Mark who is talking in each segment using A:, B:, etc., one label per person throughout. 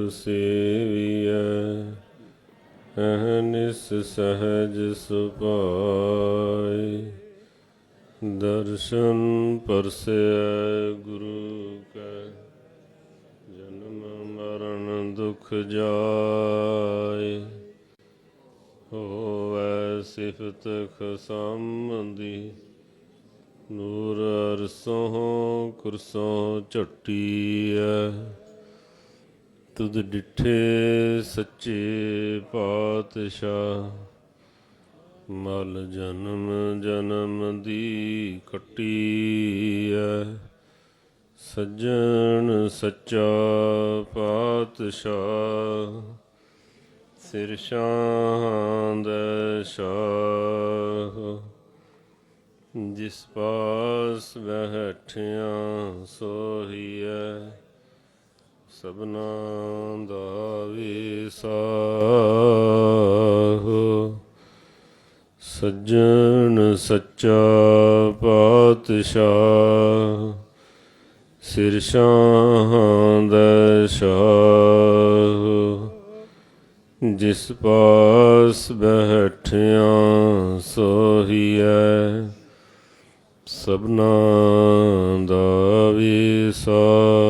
A: ਗੁਰ ਸੇਵੀਐ ਅਹਨਿਸ ਸਹਜ ਸੁਭਾਈ ਦਰਸ਼ਨ ਪਰਸੇ ਗੁਰੂ ਕੈ, ਜਨਮ ਮਰਨ ਦੁਖ ਜਾਏ। ਹੋਵੈ ਸਿਫਤ ਖਸਮ ਦੀ ਨੂਰ ਰਸੋਂ ਕੁਰਸੋਂ ਝੱਟੀ ਐ ਤੁਧ ਡਿਠੇ ਸੱਚੇ ਪਾਤਸ਼ਾਹ, ਮਲ ਜਨਮ ਜਨਮ ਦੀ ਕੱਟੀ ਕਟੀਐ। ਸੱਜਣ ਸੱਚਾ ਪਾਤਸ਼ਾਹ, ਸਿਰ ਸ਼ਾਂਦ ਸ਼ਾਹ। ਜਿਸ ਪਾਸ ਬੈਠਿਆ ਸੋਹੀਐ ਸਭਨਾ ਦਾ ਵਿਸਾਹੋ ਸੱਜਣ ਸੱਚਾ ਪਾਤਸ਼ਾਹ, ਸਿਰ ਸ਼ਾਂਦ ਸ਼ਾਹ। ਜਿਸ ਪਾਸ ਬੈਠਿਆ ਸੋਹੀਐ ਸਭਨਾ ਦਾ ਵਿਸਾਹੋ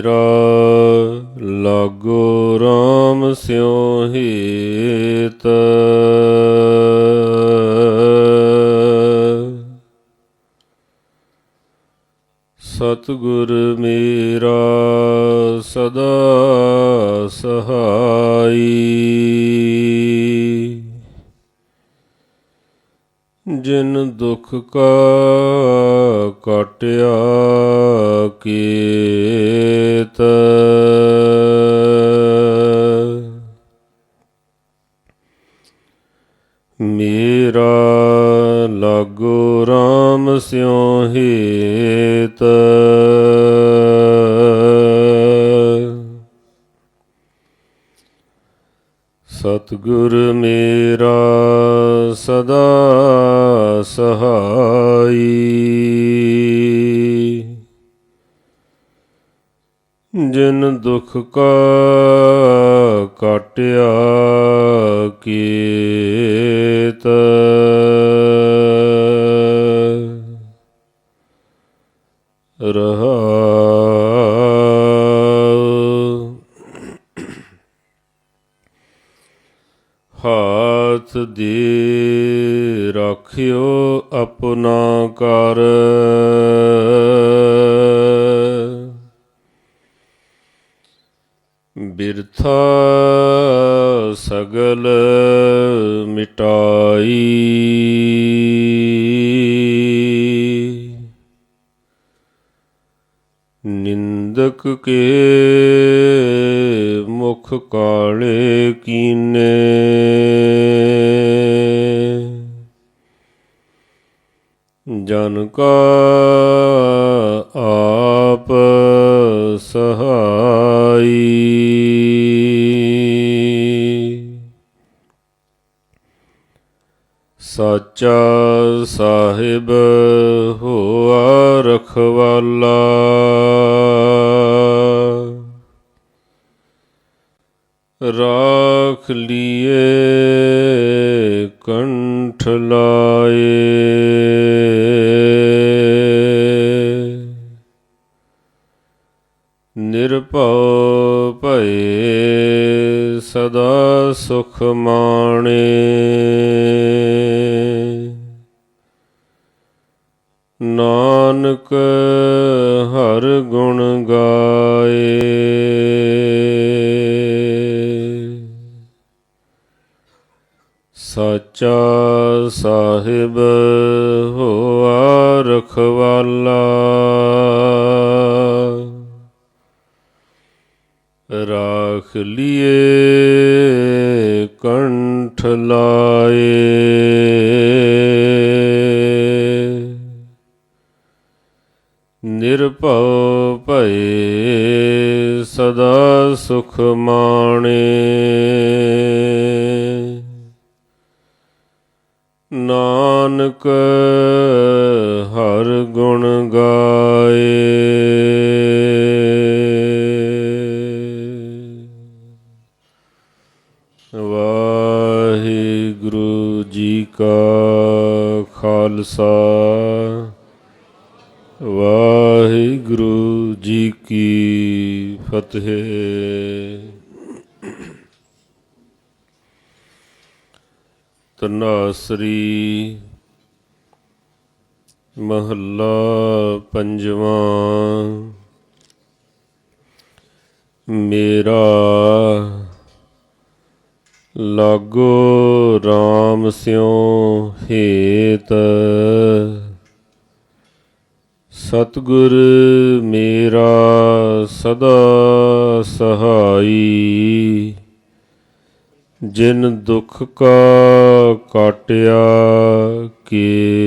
A: ਮੇਰਾ ਲਾਗੋ RAM ਸਿਉ ਹੀਤ। ਸਤਿਗੁਰ ਮੇਰਾ ਸਦਾ ਸਹਾਈ। ਜਿਨ ਦੁਖ ਕਾ ਕਟਿਆ ਕਾਟਿਆ ਕੀਤ ਮੇਰਾ ਲਾਗੋ RAM ਸਿਉ ਹੀਤ ਸਤਿਗੁਰ ਮੇਰਾ ਸਦਾ ਸਹਾਈ ਜਿਨ ਦੁਖ ਕਾ ਕਾਟਿਆ ਕੀਤ। ਰਹਾ ਹਾਥ ਦੇ ਰਾਖਿਓ ਬਿਰਥਾ ਸਗਲ ਮਿਟਾਈ। ਨਿੰਦਕ ਕੇ ਮੁਖ ਕਾਲੇ ਕੀਨੇ। ਜਨ ਕਾ ਸਾਚਾ ਸਾਹਿਬ ਹੋਆ ਰਖਵਾਲਾ। ਰਾਖ ਲੀਏ ਕੰਠ ਲਾਏ। ਨਿਰਭਉ ਸਦਾ ਸੁਖ ਮਾਣੇ। ਨਾਨਕ ਹਰ ਗੁਣ ਗਾਏ। ਸਾਚਾ ਸਾਹਿਬ ਰਾਖ ਲਿਏ ਕੰਠ ਲਾਏ। ਨਿਰਭਉ ਭਏ ਸਦਾ ਸੁਖ ਮਾਣੇ। ਨਾਨਕ ਹਰ ਗੁਣ ਗਾਏ। ਖਾਲਸਾ। ਵਾਹਿਗੁਰੂ ਜੀ ਕੀ ਫਤਿਹ। ਤਨਾਸਰੀ ਮਹੱਲਾ ਪੰਜਵਾਂ। ਮੇਰਾ ਲਾਗੋ RAM ਸਿਉ ਹੇਤ। ਸਤਗੁਰ ਮੇਰਾ ਸਦਾ ਸਹਾਈ। ਜਿਨ ਦੁਖ ਕਾ ਕਾਟਿਆ ਕੀਤ